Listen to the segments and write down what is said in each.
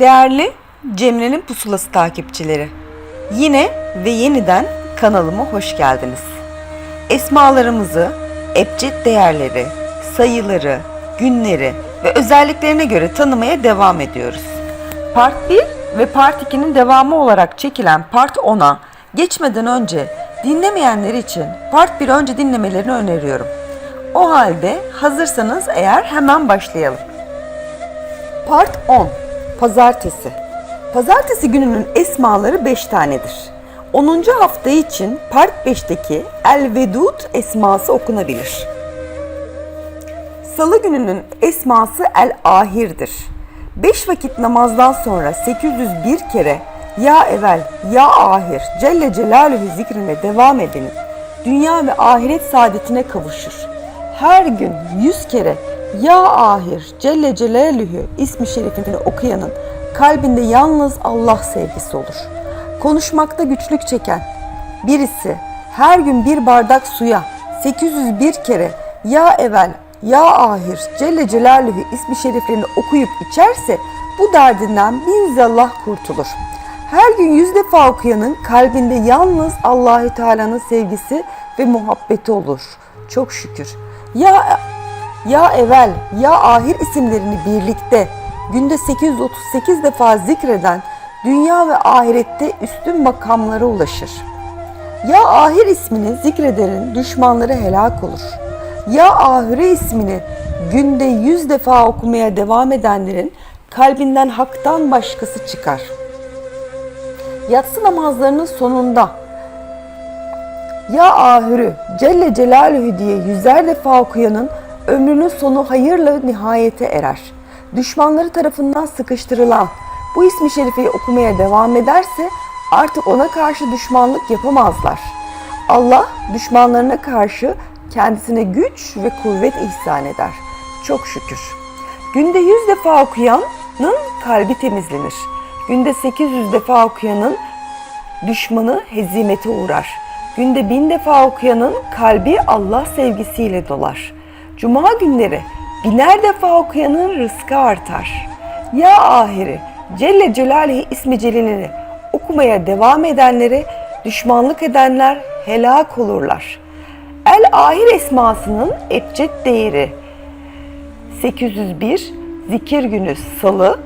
Değerli Cemre'nin Pusulası takipçileri, yine ve yeniden kanalıma hoş geldiniz. Esmalarımızı, ebced değerleri, sayıları, günleri ve özelliklerine göre tanımaya devam ediyoruz. Part 1 ve Part 2'nin devamı olarak çekilen Part 10'a geçmeden önce dinlemeyenler için Part 1 önce dinlemelerini öneriyorum. O halde hazırsanız eğer hemen başlayalım. Part 10 Pazartesi Pazartesi gününün esmaları 5 tanedir. 10. hafta için Part 5'teki El Vedud esması okunabilir. Salı gününün esması El Ahir'dir. 5 vakit namazdan sonra 801 kere Ya Evel, Ya Ahir, Celle Celaluhu zikrine devam edenin dünya ve ahiret saadetine kavuşur. Her gün 100 kere Ya Ahir, Celle Celaluhu ismi şerifini okuyanın kalbinde yalnız Allah sevgisi olur. Konuşmakta güçlük çeken birisi her gün bir bardak suya 801 kere Ya Evel, Ya Ahir, Celle Celaluhu ismi şeriflerini okuyup içerse bu derdinden binzallah kurtulur. Her gün yüz defa okuyanın kalbinde yalnız Allahü Teala'nın sevgisi ve muhabbeti olur. Çok şükür. Ya ya evvel ya ahir isimlerini birlikte günde 838 defa zikreden dünya ve ahirette üstün makamlara ulaşır. Ya ahir ismini zikredenin düşmanları helak olur. Ya ahire ismini günde yüz defa okumaya devam edenlerin kalbinden haktan başkası çıkar. Yatsı namazlarının sonunda ya ahürü Celle Celaluhu diye yüzer defa okuyanın ömrünün sonu hayırla nihayete erer. Düşmanları tarafından sıkıştırılan bu ismi şerifeyi okumaya devam ederse artık ona karşı düşmanlık yapamazlar. Allah düşmanlarına karşı kendisine güç ve kuvvet ihsan eder. Çok şükür. Günde 100 defa okuyanın kalbi temizlenir. Günde 800 defa okuyanın düşmanı hezimete uğrar. Günde bin defa okuyanın kalbi Allah sevgisiyle dolar. Cuma günleri biner defa okuyanın rızkı artar. Ya ahiri Celle Celaluhu ismi celilini okumaya devam edenlere düşmanlık edenler helak olurlar. El ahir esmasının ebced değeri 801 zikir günü salı,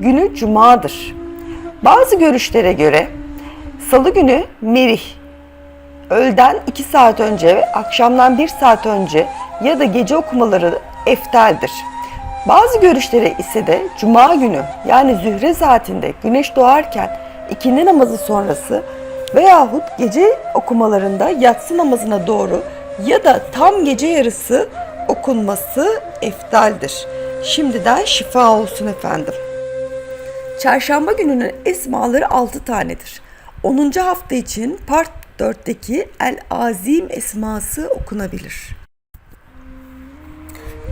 günü cumadır. Bazı görüşlere göre salı günü merih, öğleden 2 saat önce ve akşamdan 1 saat önce ya da gece okumaları eftaldir. Bazı görüşlere ise de cuma günü yani zühre saatinde güneş doğarken ikindi namazı sonrası veyahut gece okumalarında yatsı namazına doğru ya da tam gece yarısı okunması eftaldir. Şimdiden şifa olsun efendim. Çarşamba gününün esmaları 6 tanedir. 10. hafta için part 4'teki El Azim esması okunabilir.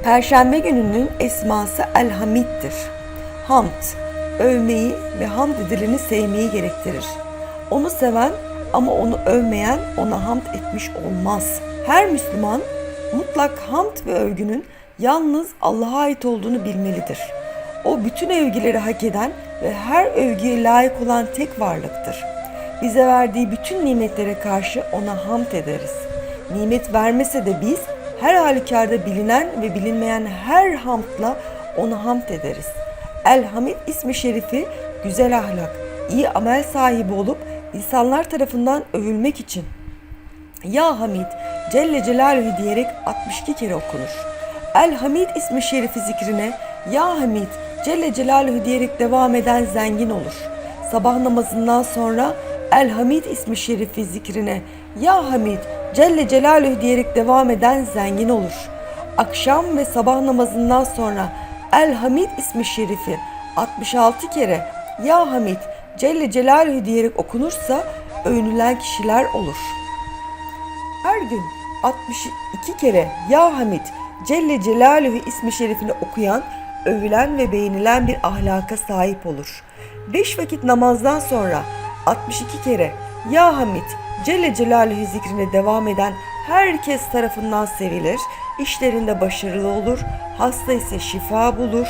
Perşembe gününün esması El Hamid'dir. Hamd, övmeyi ve hamd edileni sevmeyi gerektirir. Onu seven ama onu övmeyen ona hamd etmiş olmaz. Her Müslüman mutlak hamd ve övgünün yalnız Allah'a ait olduğunu bilmelidir. O bütün övgüleri hak eden ve her övgüye layık olan tek varlıktır. Bize verdiği bütün nimetlere karşı ona hamd ederiz. Nimet vermese de biz her halükarda bilinen ve bilinmeyen her hamdla ona hamd ederiz. El Hamid ismi şerifi güzel ahlak, iyi amel sahibi olup insanlar tarafından övülmek için Ya Hamid Celle Celaluhu diyerek 62 kere okunur. El Hamid ismi şerifi zikrine Ya Hamid Celle Celaluhu diyerek devam eden zengin olur. Sabah namazından sonra El Hamid ismi şerifi zikrine Ya Hamid Celle Celaluhu diyerek devam eden zengin olur. Akşam ve sabah namazından sonra El Hamid ismi şerifi 66 kere Ya Hamid Celle Celaluhu diyerek okunursa övünülen kişiler olur. Her gün 62 kere Ya Hamid Celle Celaluhu ismi şerifini okuyan, övülen ve beğenilen bir ahlaka sahip olur. 5 vakit namazdan sonra 62 kere Ya Hamid Celle Celaluhu zikrine devam eden herkes tarafından sevilir, işlerinde başarılı olur, hasta ise şifa bulur.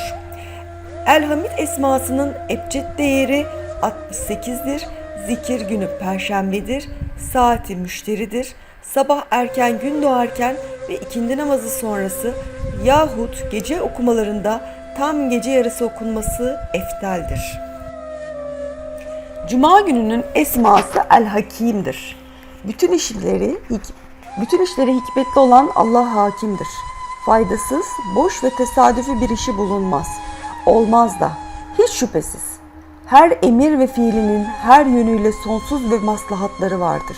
Elhamid esmasının ebced değeri 68'dir. Zikir günü perşembedir. Saati müşteridir. Sabah erken gün doğarken ve ikindi namazı sonrası yahut gece okumalarında tam gece yarısı okunması efteldir. Cuma gününün esması El Hakim'dir. Bütün işleri bütün işleri hikmetli olan Allah hakimdir. Faydasız, boş ve tesadüfi bir işi bulunmaz. Olmaz da, hiç şüphesiz. Her emir ve fiilinin her yönüyle sonsuz ve maslahatları vardır.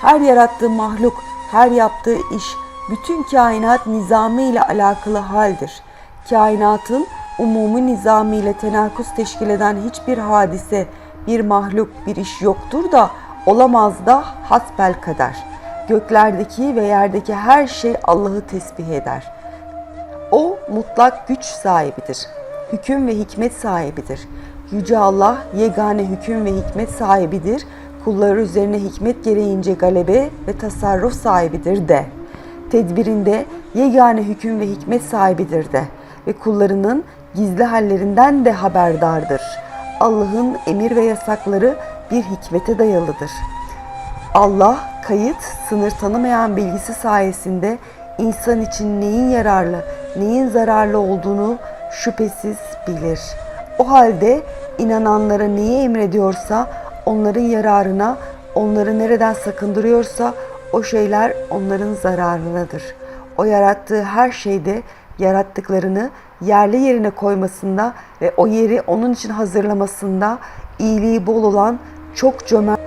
Her yarattığı mahluk, her yaptığı iş, bütün kainat nizamı ile alakalı haldir. Kainatın umumi nizamı ile tenakuz teşkil eden hiçbir hadise, bir mahluk, bir iş yoktur da olamaz da hasbel kader. Göklerdeki ve yerdeki her şey Allah'ı tesbih eder. O mutlak güç sahibidir. Hüküm ve hikmet sahibidir. Yüce Allah yegane hüküm ve hikmet sahibidir. Kulları üzerine hikmet gereğince galebe ve tasarruf sahibidir de. Tedbirinde yegane hüküm ve hikmet sahibidir de. Ve kullarının gizli hallerinden de haberdardır. Allah'ın emir ve yasakları bir hikmete dayalıdır. Allah kayıt, sınır tanımayan bilgisi sayesinde insan için neyin yararlı, neyin zararlı olduğunu şüphesiz bilir. O halde inananlara neyi emrediyorsa onların yararına, onları nereden sakındırıyorsa o şeyler onların zararınadır. O yarattığı her şeyde yarattıklarını yerli yerine koymasında ve o yeri onun için hazırlamasında iyiliği bol olan çok cömert,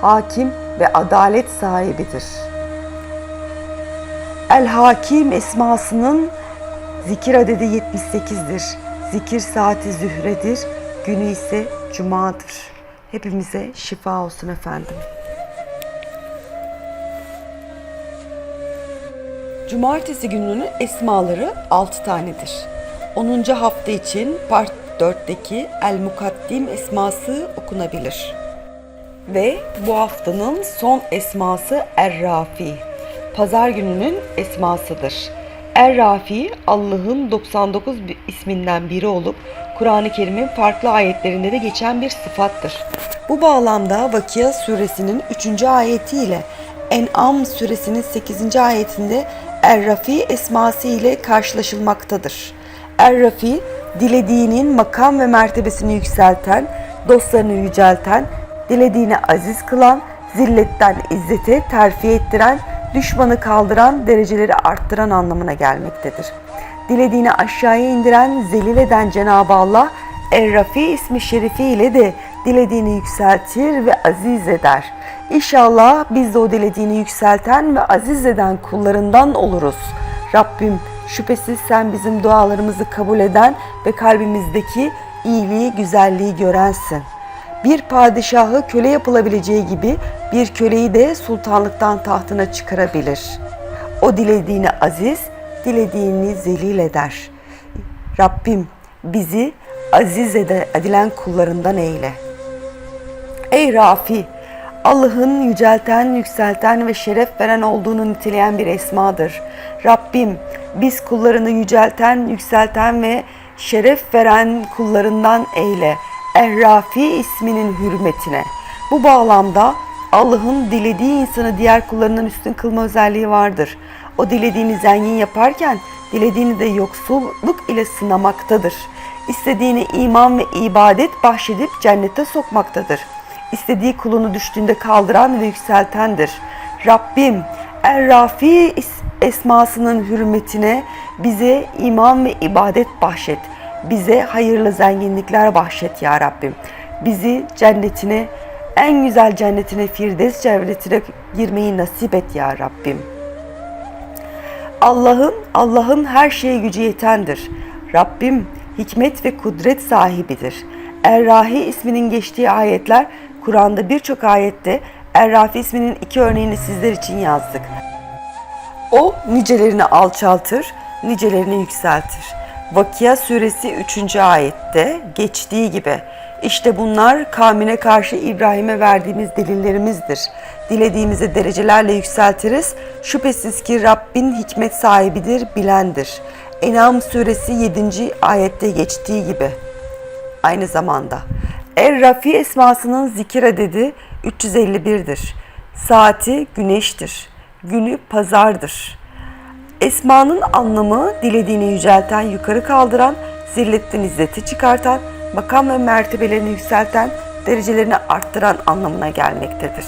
hakim ve adalet sahibidir. El Hakim esmasının zikir adedi 78'dir. Zikir saati zühredir, günü ise cumadır. Hepimize şifa olsun efendim. Cumartesi gününün esmaları 6 tanedir. 10. hafta için part 4'teki El Mukaddim esması okunabilir. Ve bu haftanın son esması Er-Rafi. Pazar gününün esmasıdır. Er-Rafi Allah'ın 99 isminden biri olup Kur'an-ı Kerim'in farklı ayetlerinde de geçen bir sıfattır. Bu bağlamda Vakia suresinin 3. ayetiyle En'am suresinin 8. ayetinde Er-Rafi esması ile karşılaşılmaktadır. Er-Rafi, dilediğinin makam ve mertebesini yükselten, dostlarını yücelten, dilediğini aziz kılan, zilletten izzete terfi ettiren, düşmanı kaldıran, dereceleri arttıran anlamına gelmektedir. Dilediğini aşağıya indiren, zelil eden Cenab-ı Allah, Er-Rafi ismi şerifi ile de dilediğini yükseltir ve aziz eder. İnşallah biz de o dilediğini yükselten ve aziz eden kullarından oluruz. Rabbim şüphesiz sen bizim dualarımızı kabul eden ve kalbimizdeki iyiliği, güzelliği görensin. Bir padişahı köle yapılabileceği gibi bir köleyi de sultanlıktan tahtına çıkarabilir. O dilediğini aziz, dilediğini zelil eder. Rabbim bizi aziz edilen kullarından eyle. Ey Rafi! Allah'ın yücelten, yükselten ve şeref veren olduğunu niteleyen bir esmadır. Rabbim biz kullarını yücelten, yükselten ve şeref veren kullarından eyle. Er-Rafi isminin hürmetine. Bu bağlamda Allah'ın dilediği insanı diğer kullarından üstün kılma özelliği vardır. O dilediğini zengin yaparken dilediğini de yoksulluk ile sınamaktadır. İstediğini iman ve ibadet bahşedip cennete sokmaktadır. İstediği kulunu düştüğünde kaldıran ve yükseltendir. Rabbim Er-Rafi esmasının hürmetine bize iman ve ibadet bahşet. Bize hayırlı zenginlikler bahşet ya Rabbim. Bizi cennetine, en güzel cennetine, Firdevs cennetine girmeyi nasip et ya Rabbim. Allah'ın, Allah'ın her şeye gücü yetendir. Rabbim hikmet ve kudret sahibidir. Er-Rahi isminin geçtiği ayetler Kur'an'da birçok ayette Er-Rafi isminin iki örneğini sizler için yazdık. O nicelerini alçaltır, nicelerini yükseltir. Vakia suresi 3. ayette geçtiği gibi işte bunlar kavmine karşı İbrahim'e verdiğimiz delillerimizdir. Dilediğimizi derecelerle yükseltiriz. Şüphesiz ki Rabbin hikmet sahibidir, bilendir. En'am suresi 7. ayette geçtiği gibi aynı zamanda. Er-Rafi esmasının zikir adedi 351'dir. Saati güneştir. Günü pazardır. Esmanın anlamı dilediğini yücelten, yukarı kaldıran, zilletten izzeti çıkartan, makam ve mertebelerini yükselten, derecelerini arttıran anlamına gelmektedir.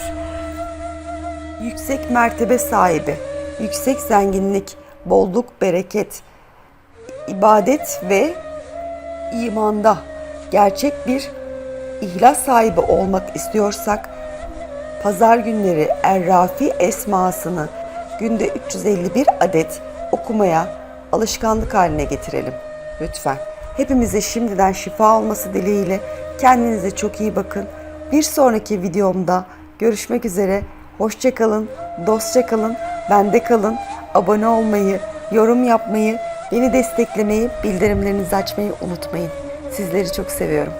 Yüksek mertebe sahibi, yüksek zenginlik, bolluk, bereket, ibadet ve imanda gerçek bir ihlas sahibi olmak istiyorsak pazar günleri Errafi esmasını günde 351 adet okumaya alışkanlık haline getirelim lütfen. Hepimize şimdiden şifa olması dileğiyle kendinize çok iyi bakın. Bir sonraki videomda görüşmek üzere. Hoşça kalın, dostça kalın, bende kalın. Abone olmayı, yorum yapmayı, beni desteklemeyi, bildirimlerinizi açmayı unutmayın. Sizleri çok seviyorum.